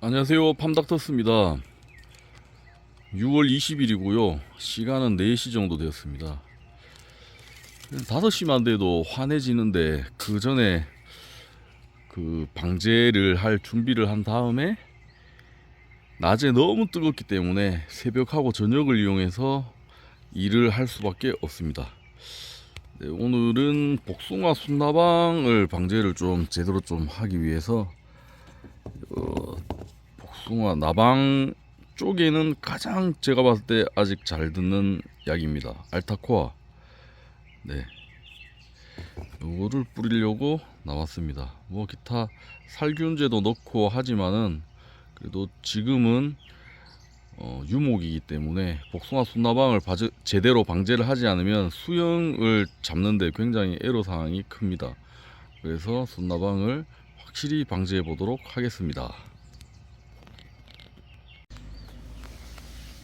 안녕하세요. 팜닥터스입니다. 6월 20일이고요. 시간은 4시 정도 되었습니다. 5시만 돼도 환해지는데 그 전에 그 방제를 할 준비를 한 다음에 낮에 너무 뜨겁기 때문에 새벽하고 저녁을 이용해서 일을 할 수밖에 없습니다. 네, 오늘은 복숭아 순나방을 방제를 좀 제대로 좀 하기 위해서 어, 복숭아 나방 쪽에는 가장 제가 봤을 때 아직 잘 듣는 약입니다. 알타코아. 네. 요거를 뿌리려고 나왔습니다. 뭐 기타 살균제도 넣고 하지만은 그래도 지금은 어, 유목이기 때문에 복숭아 순나방을 바제- 제대로 방제를 하지 않으면 수영을 잡는데 굉장히 애로사항이 큽니다. 그래서 순나방을 확실히 방지해 보도록 하겠습니다.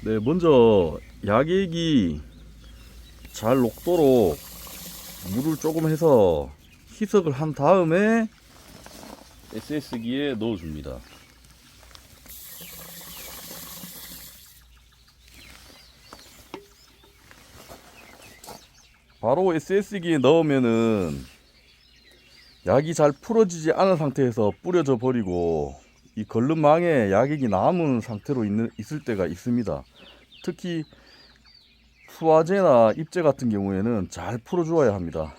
네, 먼저 약액이 잘 녹도록 물을 조금 해서 희석을 한 다음에 SS기에 넣어줍니다. 바로 SS기에 넣으면은 약이 잘 풀어지지 않은 상태에서 뿌려져 버리고 이 걸름망에 약액이 남은 상태로 있는, 있을 때가 있습니다. 특히 수화제나 입제 같은 경우에는 잘 풀어주어야 합니다.